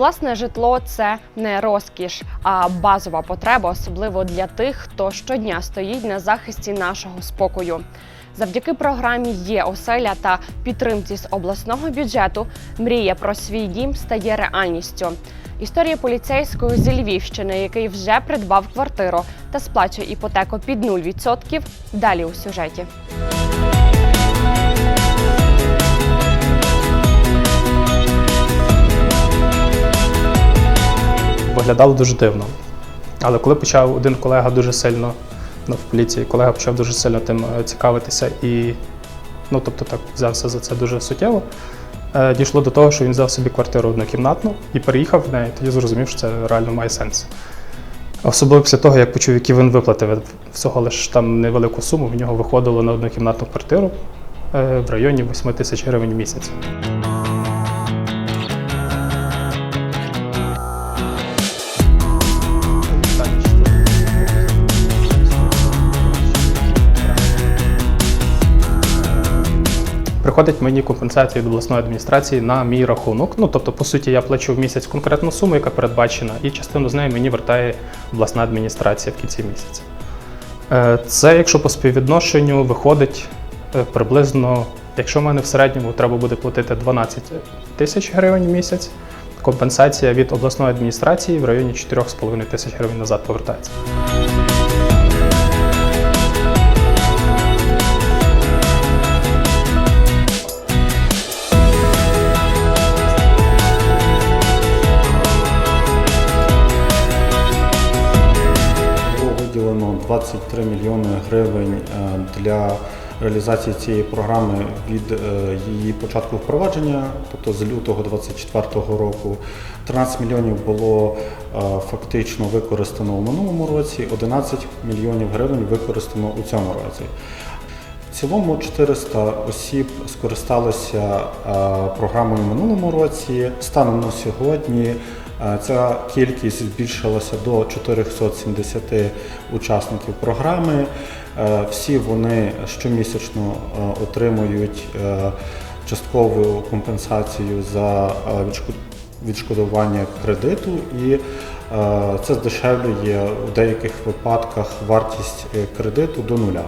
Власне, житло це не розкіш, а базова потреба, особливо для тих, хто щодня стоїть на захисті нашого спокою. Завдяки програмі є оселя та підтримці з обласного бюджету. Мрія про свій дім стає реальністю. Історія поліцейського зі Львівщини, який вже придбав квартиру та сплачує іпотеку під 0%, далі у сюжеті. Виглядало дуже дивно. Але коли почав один колега дуже сильно ну, в поліції, колега почав дуже сильно тим е, цікавитися і ну, тобто так взявся за це дуже суттєво. е, Дійшло до того, що він взяв собі квартиру однокімнатну і переїхав в неї, тоді зрозумів, що це реально має сенс. Особливо після того, як почув, які він виплатив всього лише там невелику суму, в нього виходило на однокімнатну квартиру е, в районі 8 тисяч гривень в місяць. Приходить мені компенсація від обласної адміністрації на мій рахунок. Ну тобто, по суті, я плачу в місяць конкретну суму, яка передбачена, і частину з неї мені вертає обласна адміністрація в кінці місяця. Е, Це, якщо по співвідношенню, виходить е, приблизно, якщо в мене в середньому треба буде платити 12 тисяч гривень в місяць, компенсація від обласної адміністрації в районі 4,5 тисяч гривень назад повертається. Виділено 23 мільйони гривень е, для реалізації цієї програми від е, її початку впровадження, тобто з лютого 2024 року. 13 мільйонів було е, фактично використано у минулому році, 11 мільйонів гривень використано у цьому році. В цілому 400 осіб скористалися програмою минулому році. Станом на сьогодні ця кількість збільшилася до 470 учасників програми. Е, Всі вони щомісячно е, отримують е, часткову компенсацію за відшкодування кредиту і це здешевлює в деяких випадках вартість кредиту до нуля.